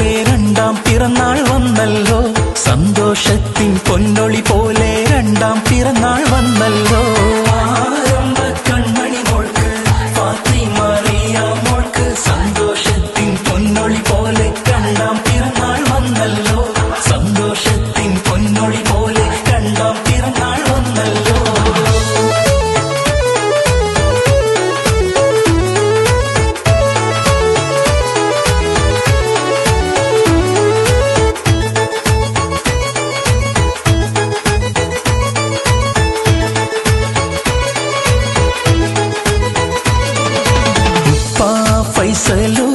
പോലെ രണ്ടാം പിറന്നാൾ വന്നല്ലോ. സന്തോഷത്തിൻ പൊന്നൊളി പോലെ രണ്ടാം പിറന്നാൾ വന്നല്ലോ. celular.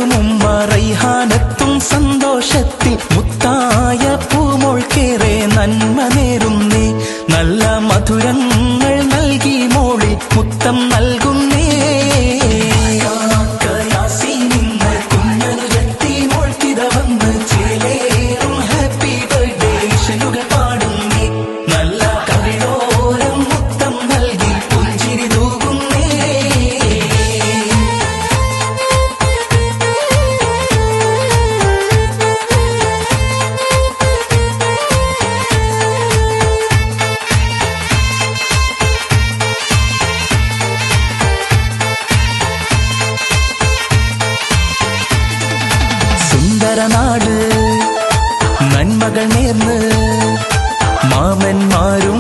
ആരും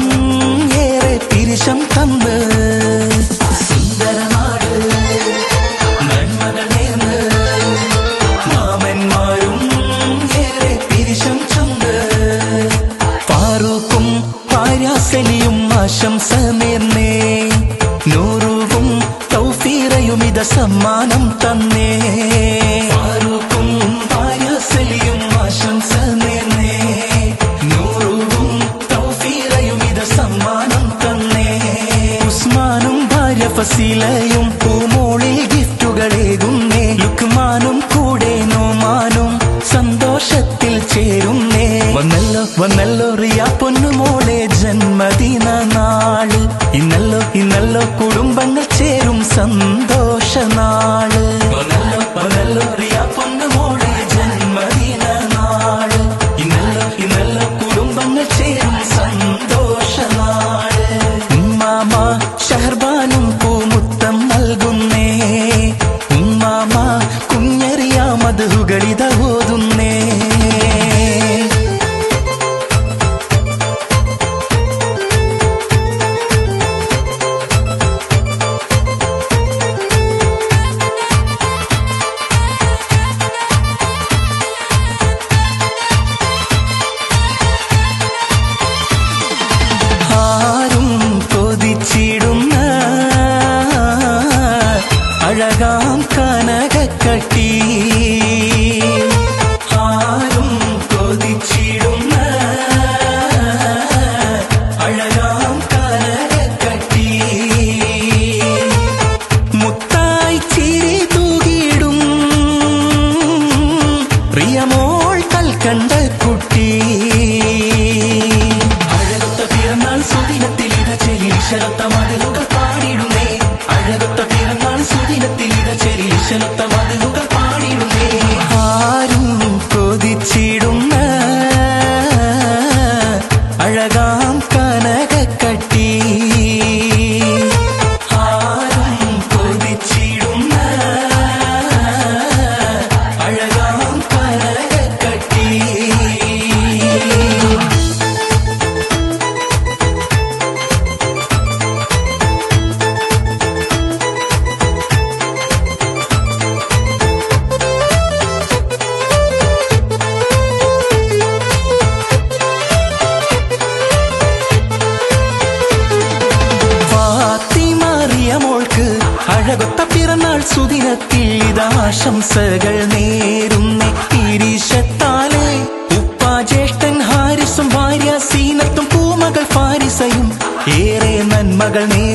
وملك അഴകാം കനകക്കട്ടി. ആരും കൊതിച്ചിടുന്ന കനകക്കട്ടി. മുത്തായി ചിരി പ്രിയമോൾ കുട്ടി. സുദിനത്തിൽ ആശംസകൾ നേരുന്നേ ഈരീശത്താലേ ഉപ്പാ ഹാരിസും ഭാര്യ സീനത്തും പൂമകൾ ഫാരിസയും. ഏറെ നന്മകൾ നേരും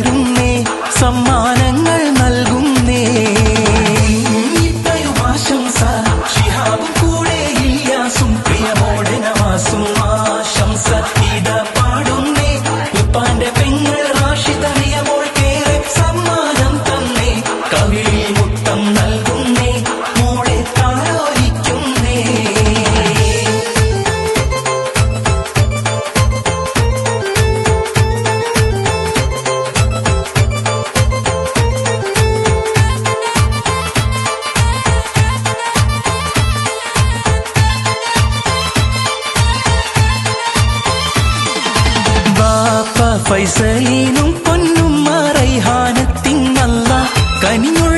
ഫൈസലീനും പൊന്നും റൈഹാനത്തിൻ നല്ല കനിയുള്ള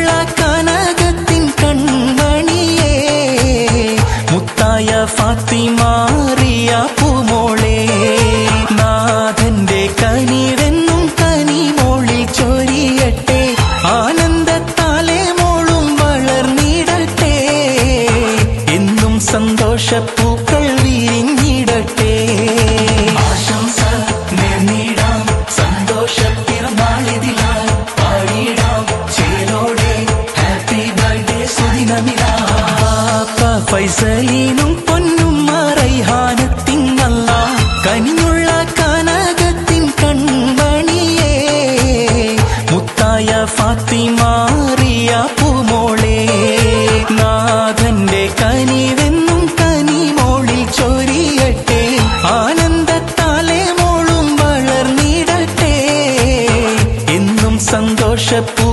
ഫൈസലീനും പൊന്നും റൈഹാനത്തിങ്ങല്ല കനിഞ്ഞുള്ള കനകത്തിൻ കൺമണിയേ. മുത്തായ ഫാത്തിമാറിയ പൂമോളെ. നാഥന്റെ കനിവെന്നും കനിമോളിൽ ചൊരിയട്ടെ. ആനന്ദത്താലെ മോളും വളർന്നിടട്ടെ. എന്നും സന്തോഷപ്പൂ